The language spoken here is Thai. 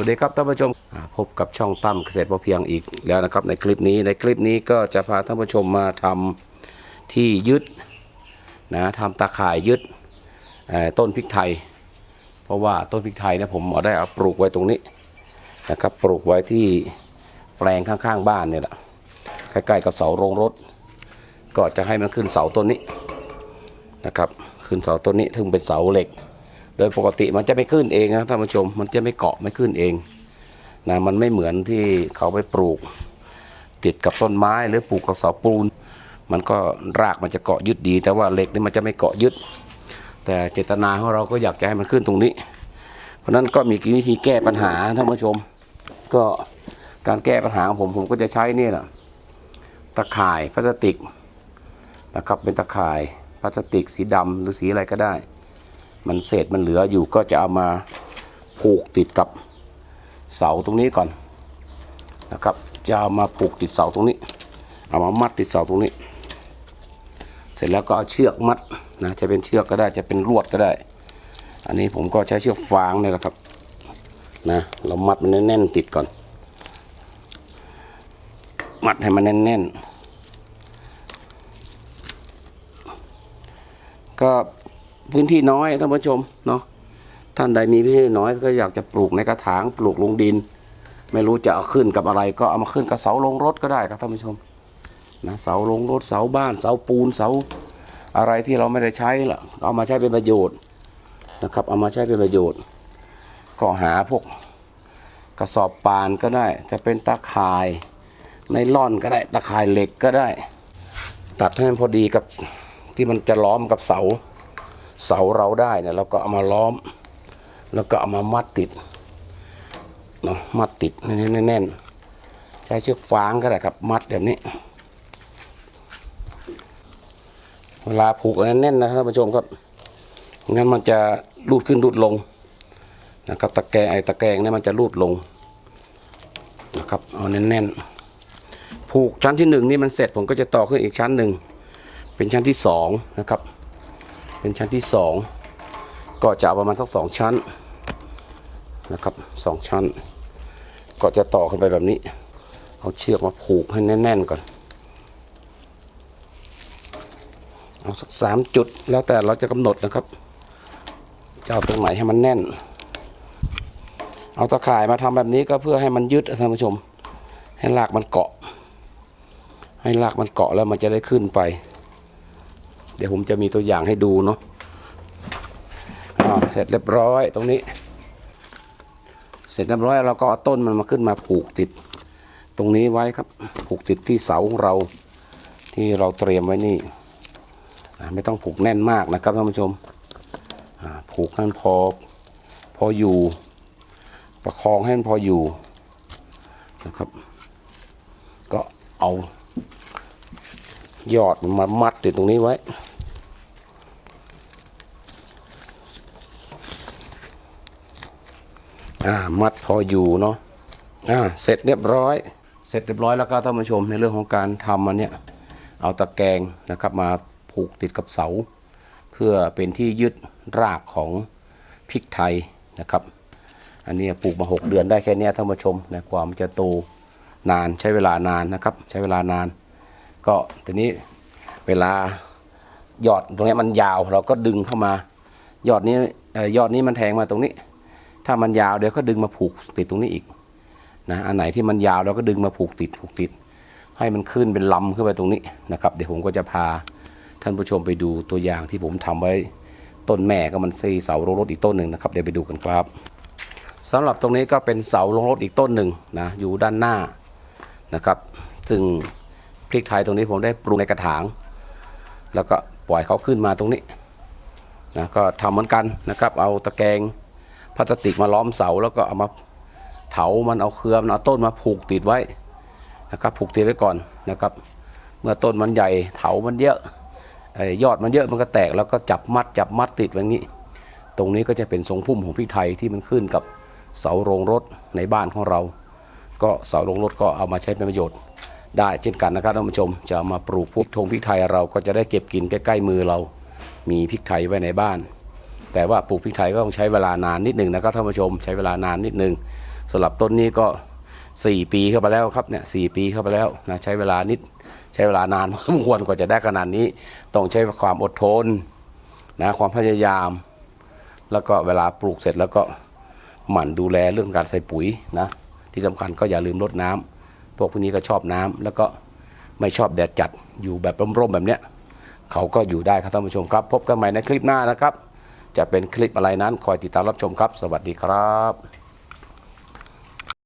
วัสดีครับท่านผู้ชมพบกับช่องตั้มเกษตรพอเพียงอีกแล้วนะครับ ในคลิปนี้ในคลิปนี้ก็จะพาท่านผู้ชมมาทำที่ยึดนะทำตาข่ายยึดต้นพริกไทย เพราะว่าต้นพริกไทยนี่ยผมเอาได้เอาปลูกไว้ตรงนี้นะครับปลูกไว้ที่แปลงข้างๆบ้านเนี่ยแหละใกล้ๆกับเสาโรงรถ ก็จะให้มันขึ้นเสาต้นนี้นะครับ ขึ้นเสาต้นนี้ถึงเป็นเสาเหล็ก โดยปกติมันจะไม่ขึ้นเองนะท่านผู้ชมมันจะไม่เกาะไม่ขึ้นเองนะมันไม่เหมือนที่เขาไปปลูก ติดกับต้นไม้หรือปลูกกับเสาปูน มันก็รากมันจะเกาะยึดดี แต่ว่าเหล็กนี่มันจะไม่เกาะยึด แต่เจตนาของเราก็อยากจะให้มันขึ้นตรงนี้ เพราะนั้นก็มีวิธีแก้ปัญหาท่านผู้ชม ก็การแก้ปัญหาของผมผมก็จะใช้เนี่ยแหละตะข่ายพลาสติกนะครับเป็นตะข่ายพลาสติกสีดำหรือสีอะไรก็ได้ มันเศษมันเหลืออยู่ก็จะเอามาผูกติดกับเสาตรงนี้ก่อนนะครับ จะเอามาผูกติดเสาตรงนี้ เอามามัดติดเสาตรงนี้ เสร็จแล้วก็เอาเชือกมัดนะจะเป็นเชือกก็ได้จะเป็นลวดก็ได้ อันนี้ผมก็ใช้เชือกฟางนี่แหละครับนะเรามัดมันแน่นๆติดก่อน มัดให้มันแน่นๆก็ พื้นที่น้อยท่านผู้ชมเนาะท่านใดมีพื้นที่น้อยก็อยากจะปลูกในกระถางปลูกลงดิน ไม่รู้จะเอาขึ้นกับอะไร ก็เอามาขึ้นกับเสาลงรถก็ได้ครับท่านผู้ชมนะเสาลงรถเสาบ้าน เสาปูนเสาอะไรที่เราไม่ได้ใช้ล่ะเอามาใช้เป็นประโยชน์นะครับ เอามาใช้เป็นประโยชน์ ก็หาพวกกระสอบปานก็ได้ จะเป็นตาข่ายไนล่อนก็ได้ตาข่ายเหล็กก็ได้ ตัดให้มันพอดีกับที่มันจะล้อมกับเสา เสาเราได้เนี่ยเราก็เอามาล้อม แล้วก็เอามามัดติดเนาะมัดติดแน่นๆใช้เชือกฟางก็ได้ครับ มัดแบบนี้ เวลาผูกแน่นๆนะท่านผู้ชมครับงั้นมันจะรูดขึ้นรูดลงนะครับตะแกรงไอ้ตะแกรงเนี่ยมันจะรูดลงนะครับเอาแน่นๆผูกชั้นที่หนึ่งนี่มันเสร็จผมก็จะต่อขึ้นอีกชั้นหนึ่งเป็นชั้นที่สองนะครับ เป็นชั้นที่สองก็จะเอาประมาณสักสองชั้นนะครับสองชั้น ก็จะต่อขึ้นไปแบบนี้ เอาเชือกมาผูกให้แน่น ๆ ก่อน เอาสักสามจุดแล้วแต่เราจะกำหนดนะครับจะเอาตรงไหนให้มันแน่น เอาตะข่ายมาทำแบบนี้ก็เพื่อให้มันยึดท่านผู้ชม ให้รากมันเกาะ ให้รากมันเกาะแล้วมันจะได้ขึ้นไป เดี๋ยวผมจะมีตัวอย่างให้ดูเนาะเสร็จเรียบร้อยตรงนี้ เสร็จเรียบร้อยเราก็เอาต้นมันมาขึ้นมาผูกติด ตรงนี้ไว้ครับผูกติดที่เสาของเราที่เราเตรียมไว้นี่ไม่ต้องผูกแน่นมากนะครับท่านผู้ชมผูกให้มันพอพออยู่ ประคองให้มันพออยู่นะครับ ก็เอา ยอดมันมามัดติดตรงนี้ไว้ อ่า มัดพออยู่เนาะ อ่า เสร็จเรียบร้อย เสร็จเรียบร้อยแล้วก็ท่านผู้ชมในเรื่องของการทำมันเนี่ย เอาตะแกรงนะครับมาผูกติดกับเสา เพื่อเป็นที่ยึดรากของพริกไทยนะครับ อันนี้ปลูกมา 6 เดือนได้แค่นี้ท่านผู้ชมนะความนจะโตนานใช้เวลานานนะครับ ใช้เวลานาน ก็ทีนี้เวลายอดตรงนี้มันยาวเราก็ดึงเข้ามา ยอดนี้ยอดนี้มันแทงมาตรงนี้ ถ้ามันยาวเดี๋ยวก็ดึงมาผูกติดตรงนี้อีกนะอันไหนที่มันยาวเราก็ดึงมาผูกติดผูกติด ให้มันขึ้นเป็นลำขึ้นไปตรงนี้นะครับ เดี๋ยวผมก็จะพาท่านผู้ชมไปดูตัวอย่างที่ผมทำไว้ต้นแม่ก็มันซีเสาโรงรถอีกต้นหนึ่งนะครับเดี๋ยวไปดูกันครับสำหรับตรงนี้ก็เป็นเสาโรงรถอีกต้นหนึ่งนะอยู่ด้านหน้านะครับ ซึ่ง พริกไทยตรงนี้ผมได้ปลูกในกระถาง แล้วก็ปล่อยเขาขึ้นมาตรงนี้นะก็ทำเหมือนกันนะครับ เอาตะแกรงพลาสติกมาล้อมเสาแล้วก็เอามาเถามันเอาเครือมันเอาต้นมาผูกติดไว้นะครับผูกติดไว้ก่อนนะครับ เมื่อต้นมันใหญ่เถามันเยอะไอ้ยอดมันเยอะมันก็แตกแล้วก็จับมัดจับมัดติดไว้อย่างนี้ ตรงนี้ก็จะเป็นทรงพุ่มของพริกไทยที่มันขึ้นกับเสาโรงรถในบ้านของเรา ก็เสาโรงรถก็เอามาใช้เป็นประโยชน์ ได้เช่นกันนะครับท่านผู้ชมจะมาปลูกพวกทงพริกไทยเราก็จะได้เก็บกินใกล้ๆมือเรา มีพริกไทยไว้ในบ้าน แต่ว่าปลูกพริกไทยก็ต้องใช้เวลานานนิดหนึ่งนะครับท่านผู้ชมใช้เวลานานนิดหนึ่งสำหรับต้นนี้ก็ 4 ปีเข้าไปแล้วครับเนี่ยสปีเข้าไปแล้วนะใช้เวลานิดใช้เวลานานพอสมควรกว่าจะได้ขนาดนี้ ต้องใช้ความอดทนนะความพยายาม แล้วก็เวลาปลูกเสร็จแล้วก็หมั่นดูแลเรื่องการใส่ปุ๋ยนะที่สำคัญก็อย่าลืมรดน้ำ พวกพวกนี้ก็ชอบน้ำแล้วก็ไม่ชอบแดดจัดอยู่แบบร่มๆแบบเนี้ยเขาก็อยู่ได้ครับท่านผู้ชมครับ พบกันใหม่ในคลิปหน้านะครับ จะเป็นคลิปอะไรนั้นคอยติดตามรับชมครับ สวัสดีครับ